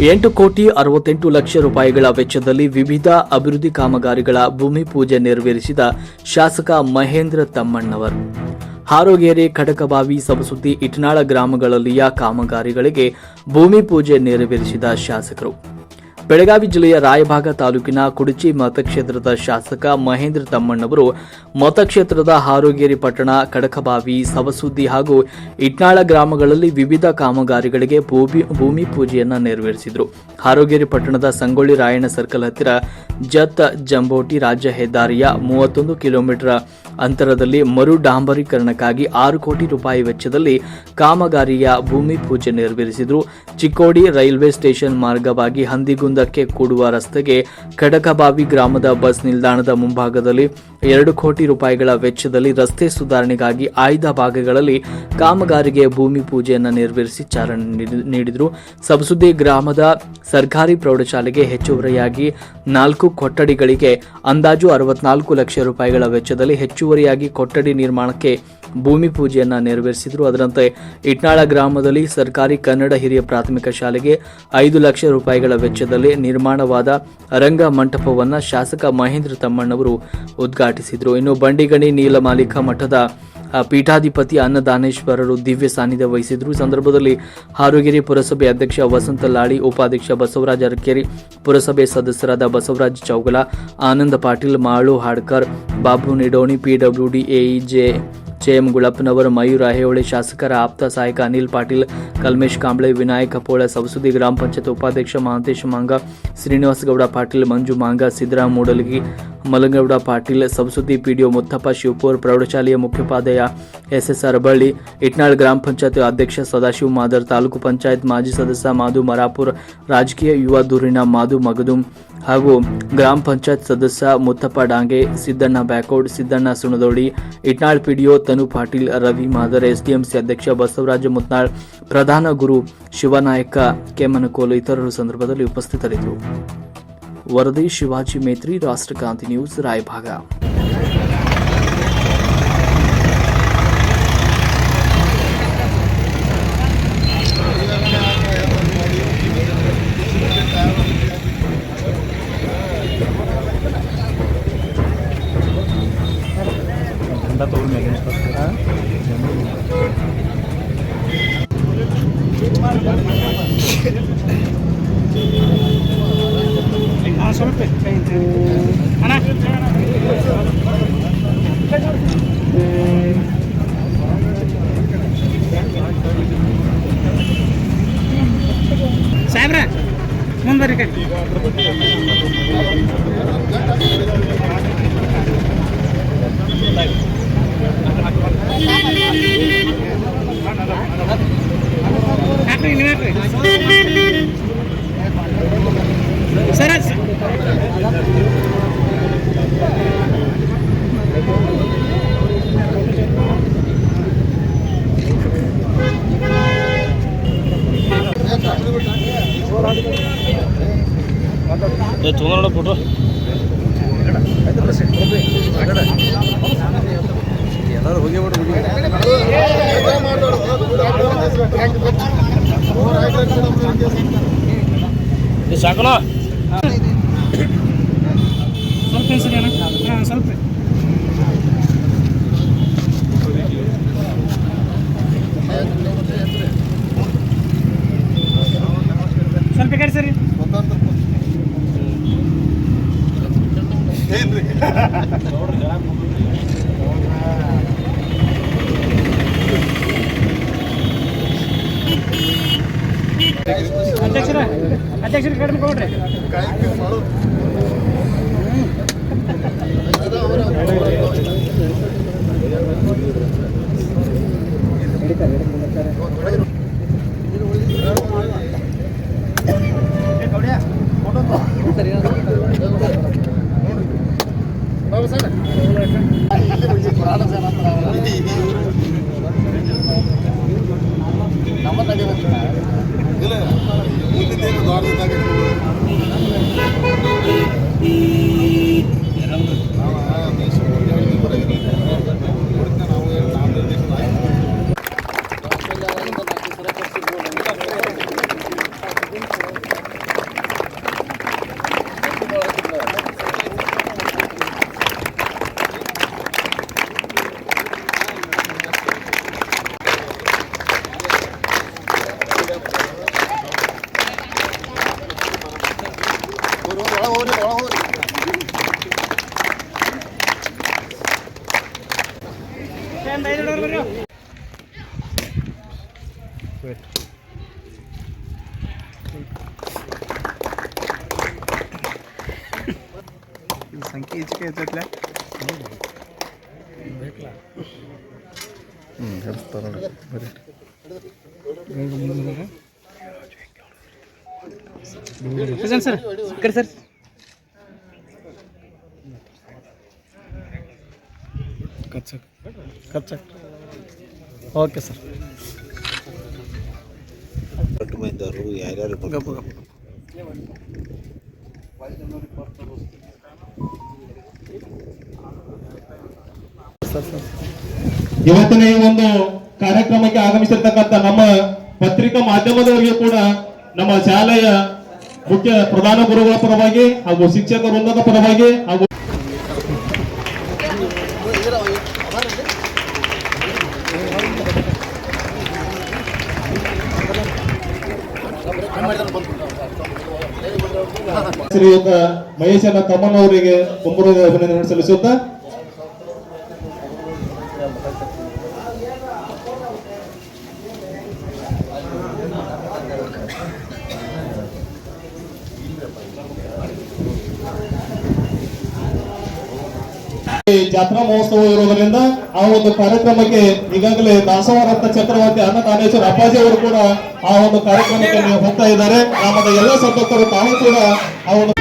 ಎಂಟು ಕೋಟಿ ಅರವತ್ತೆಂಟು ಲಕ್ಷ ರೂಪಾಯಿಗಳ ವೆಚ್ಚದಲ್ಲಿ ವಿವಿಧ ಅಭಿವೃದ್ಧಿ ಕಾಮಗಾರಿಗಳ ಭೂಮಿ ಪೂಜೆ ನೆರವೇರಿಸಿದ ಶಾಸಕ ಮಹೇಂದ್ರ ತಮ್ಮಣ್ಣವರು. ಹಾರೋಗೇರಿ ಖಡಕಬಾವಿ ಸಬಸುದ್ದಿ ಇಟ್ನಾಳ ಗ್ರಾಮಗಳಲ್ಲಿಯ ಕಾಮಗಾರಿಗಳಿಗೆ ಭೂಮಿ ಪೂಜೆ ನೆರವೇರಿಸಿದ ಶಾಸಕರು. ಬೆಳಗಾವಿ ಜಿಲ್ಲೆಯ ರಾಯಭಾಗ ತಾಲೂಕಿನ ಕುಡಚಿ ಮತಕ್ಷೇತ್ರದ ಶಾಸಕ ಮಹೇಂದ್ರ ತಮ್ಮಣ್ಣವರು ಮತಕ್ಷೇತ್ರದ ಹಾರೋಗೇರಿ ಪಟ್ಟಣ, ಕಡಕಬಾವಿ, ಸವಸುದ್ದಿ ಹಾಗೂ ಇಟ್ನಾಳ ಗ್ರಾಮಗಳಲ್ಲಿ ವಿವಿಧ ಕಾಮಗಾರಿಗಳಿಗೆ ಭೂಮಿ ಭೂಮಿ ಪೂಜೆಯನ್ನ ನೆರವೇರಿಸಿದರು. ಹಾರೋಗೇರಿ ಪಟ್ಟಣದ ಸಂಗೊಳ್ಳಿ ರಾಯಣ್ಣ ಸರ್ಕಲ್ ಹತ್ತಿರ ಜತ್ ಜಂಬೋಟಿ ರಾಜ್ಯ ಹೆದ್ದಾರಿಯ ಮೂವತ್ತೊಂದು ಕಿಲೋಮೀಟರ್ ಅಂತರದಲ್ಲಿ ಮರು ಡಾಂಬರೀಕರಣಕ್ಕಾಗಿ ಆರು ಕೋಟಿ ರೂಪಾಯಿ ವೆಚ್ಚದಲ್ಲಿ ಕಾಮಗಾರಿಯ ಭೂಮಿ ಪೂಜೆ ನೆರವೇರಿಸಿದರು. ಚಿಕ್ಕೋಡಿ ರೈಲ್ವೆ ಸ್ಟೇಷನ್ ಮಾರ್ಗವಾಗಿ ಹಂದಿಗುಂದಕ್ಕೆ ಕೂಡುವ ರಸ್ತೆಗೆ ಕಡಕಬಾವಿ ಗ್ರಾಮದ ಬಸ್ ನಿಲ್ದಾಣದ ಮುಂಭಾಗದಲ್ಲಿ ಎರಡು ಕೋಟಿ ರೂಪಾಯಿಗಳ ವೆಚ್ಚದಲ್ಲಿ ರಸ್ತೆ ಸುಧಾರಣೆಗಾಗಿ ಆಯ್ದ ಭಾಗಗಳಲ್ಲಿ ಕಾಮಗಾರಿಗೆ ಭೂಮಿ ಪೂಜೆಯನ್ನು ನೆರವೇರಿಸಿ ಚಾಲನೆ ನೀಡಿ- ನೀಡಿದರು. ಸಬ್ಸುದ್ದಿ ಗ್ರಾಮದ ಸರ್ಕಾರಿ ಪ್ರೌಢಶಾಲೆಗೆ ಹೆಚ್ಚುವರಿಯಾಗಿ ನಾಲ್ಕು ಕೊಠಡಿಗಳಿಗೆ ಅಂದಾಜು ಅರವತ್ನಾಲ್ಕು ಲಕ್ಷ ರೂಪಾಯಿಗಳ ವೆಚ್ಚದಲ್ಲಿ ಹೆಚ್ಚುವರಿಯಾಗಿ ಕೊಠಡಿ ನಿರ್ಮಾಣಕ್ಕೆ ಭೂಮಿ ಪೂಜೆಯನ್ನ ನೆರವೇರಿಸಿದರು. ಅದರಂತೆ ಇಟ್ನಾಳ ಗ್ರಾಮದಲ್ಲಿ ಸರ್ಕಾರಿ ಕನ್ನಡ ಹಿರಿಯ ಪ್ರಾಥಮಿಕ ಶಾಲೆಗೆ ಐದು ಲಕ್ಷ ರೂಪಾಯಿಗಳ ವೆಚ್ಚದಲ್ಲಿ ನಿರ್ಮಾಣವಾದ ರಂಗ ಮಂಟಪವನ್ನು ಶಾಸಕ ಮಹೇಂದ್ರ ತಮ್ಮಣ್ಣವರು ಉದ್ಘಾಟಿಸಿದರು. ಇನ್ನು ಬಂಡಿಗಣಿ ನೀಲಮಾಲಿಕ ಮಠದ ಪೀಠಾಧಿಪತಿ ಅನ್ನದಾನೇಶ್ವರರು ದಿವ್ಯ ಸಾನ್ನಿಧ್ಯ ವಹಿಸಿದ್ರು. ಸಂದರ್ಭದಲ್ಲಿ ಹಾರೋಗಿರಿ ಪುರಸಭೆ ಅಧ್ಯಕ್ಷ ವಸಂತ ಲಾಳಿ, ಉಪಾಧ್ಯಕ್ಷ ಬಸವರಾಜ ಅರಕೇರಿ, ಪುರಸಭೆ ಸದಸ್ಯರಾದ ಬಸವರಾಜ್ ಚೌಗಲ, ಆನಂದ ಪಾಟೀಲ್, ಮಾಳು ಹಾಡ್ಕರ್, ಬಾಬು ನಿಡೋಣಿ ಪಿಡಬ್ಲ್ಯೂಡಿ ಎಇಜೆ ಜೆಎಂ ಗುಳಪ್ಪನವರ ಮಯೂರ ಹೇವಳೆ ಶಾಸಕರ ಆಪ್ತ ಸಹಾಯಕ ಅನಿಲ್ ಪಾಟೀಲ್ ಕಲ್ಮೇಶ್ ಕಾಂಬ್ಳೆ ವಿನಾಯಕ್ ಕಪೋಳ ಸವಸುದಿ ಗ್ರಾಮ ಪಂಚಾಯತ್ ಉಪಾಧ್ಯಕ್ಷ ಮಹಾಂತೇಶ ಮಾಂಗ ಶ್ರೀನಿವಾಸ ಗೌಡ ಪಾಟೀಲ್ ಮಂಜು ಮಾಂಗ ಸಿದ್ದರಾಮ ಮೂಡಲಗಿ ಮಲಗೌಡ ಪಾಟೀಲ್, ಸಂಸದಿ ಪಿಡಿಒ ಮುತ್ತಪ್ಪ ಶಿವಪುರ್ ಪ್ರೌಢಶಾಲೆಯ ಮುಖ್ಯೋಪಾಧ್ಯಾಯ ಆರ್ ಬಳ್ಳಿ, ಇಟ್ನಾಳ್ ಗ್ರಾಮ ಪಂಚಾಯತ್ ಅಧ್ಯಕ್ಷ ಸದಾಶಿವ ಮಾದರ್, ತಾಲೂಕು ಪಂಚಾಯತ್ ಮಾಜಿ ಸದಸ್ಯ ಮಾಧು ಮರಾಪುರ್, ರಾಜಕೀಯ ಯುವ ಧೂರಿನ ಮಾಧು ಮಗದುಂ ಹಾಗೂ ಗ್ರಾಮ ಪಂಚಾಯತ್ ಸದಸ್ಯ ಮುತ್ತಪ್ಪ ಡಾಂಗೆ, ಸಿದ್ದಣ್ಣ ಬ್ಯಾಕೋಡ್ ಸಿದ್ದಣ್ಣ ಸುಣದೋಳಿ, ಇಟ್ನಾಳ್ ಪಿಡಿಒ ತನು ಪಾಟೀಲ್, ರವಿ ಮಾದರ್, ಎಸ್ಡಿಎಂಸಿ ಅಧ್ಯಕ್ಷ ಬಸವರಾಜ ಮುತ್ನಾಳ್, ಪ್ರಧಾನ ಗುರು ಶಿವನಾಯಕ ಕೆಮ್ಮನಕೋಲು ಇತರರು ಸಂದರ್ಭದಲ್ಲಿ ಉಪಸ್ಥಿತರಿದ್ದರು. वरदी शिवाजी मेत्री राष्ट्रकांति न्यूज़ रायभागा। ಹಾಂ ಸ್ವಲ್ಪ ಅಣ್ಣ ಸಾಹೇಬ್ರ ಮುಂದೆ ಬರ್ರಿ ಕೈ ಹಾಕ್ರಿ ನೀವು ಹಾಕ್ರಿ ತೊಗೊಂಡ ಫೋಟೋ ಎಲ್ಲರೂ ಹೋಗಿ ಬಿಡ್ರಿ ಇದು ಸಾಕಲ್ಲ ಅಧ್ಯಕ್ಷರ ಅಧ್ಯಕ್ಷರ ಕಡಿಮೆ ಕೊಡ್ರಿ. ಸಂಖ್ಯೆ ಹೆಚ್ಚಿಗೆ ಹೆಚ್ಚತ್ಲೆ ಪ್ರೆಸೆಂಟ್ ಸರ್ ಕರಿ ಸರ್ ಕಚ್ಚಕ್ ಕಚ್ಚಕ್ ಓಕೆ ಸರ್ ಗಟ್ಟು ಮಂದಿಯವರು ಯಾರ್ಯಾರು ಗಪ್ಪ ಗಪ್ಪ ಇವತ್ತಿನ ಈ ಒಂದು ಕಾರ್ಯಕ್ರಮಕ್ಕೆ ಆಗಮಿಸಿರ್ತಕ್ಕಂಥ ನಮ್ಮ ಪತ್ರಿಕಾ ಮಾಧ್ಯಮದವರಿಗೆ ಕೂಡ ನಮ್ಮ ಶಾಲೆಯ ಮುಖ್ಯ ಪ್ರಧಾನ ಗುರುಗಳ ಪರವಾಗಿ ಹಾಗೂ ಶಿಕ್ಷಕ ವೃಂದದ ಪರವಾಗಿ ಹಾಗೂ ಶ್ರೀಯುತ ಮಹೇಶನ ತಮ್ಮನವರಿಗೆ ಅವರಿಗೆ ಅಭಿನಂದನೆ ಸಲ್ಲಿಸುತ್ತಾ ಜಾತ್ರಾ ಮಹೋತ್ಸವ ಇರುವುದರಿಂದ ಆ ಒಂದು ಕಾರ್ಯಕ್ರಮಕ್ಕೆ ಈಗಾಗಲೇ ದಾಸವರತ್ನ ರತ್ನ ಚಕ್ರವರ್ತಿ ಅನ್ನದಾನೇಶ್ವರ ಅಪ್ಪಾಜಿ ಅವರು ಕೂಡ ಆ ಒಂದು ಕಾರ್ಯಕ್ರಮಕ್ಕೆ ಹೋಗ್ತಾ ಇದ್ದಾರೆ. ಗ್ರಾಮದ ಎಲ್ಲ ಸದಸ್ಯರು ತಾವು ಕೂಡ ಆ ಒಂದು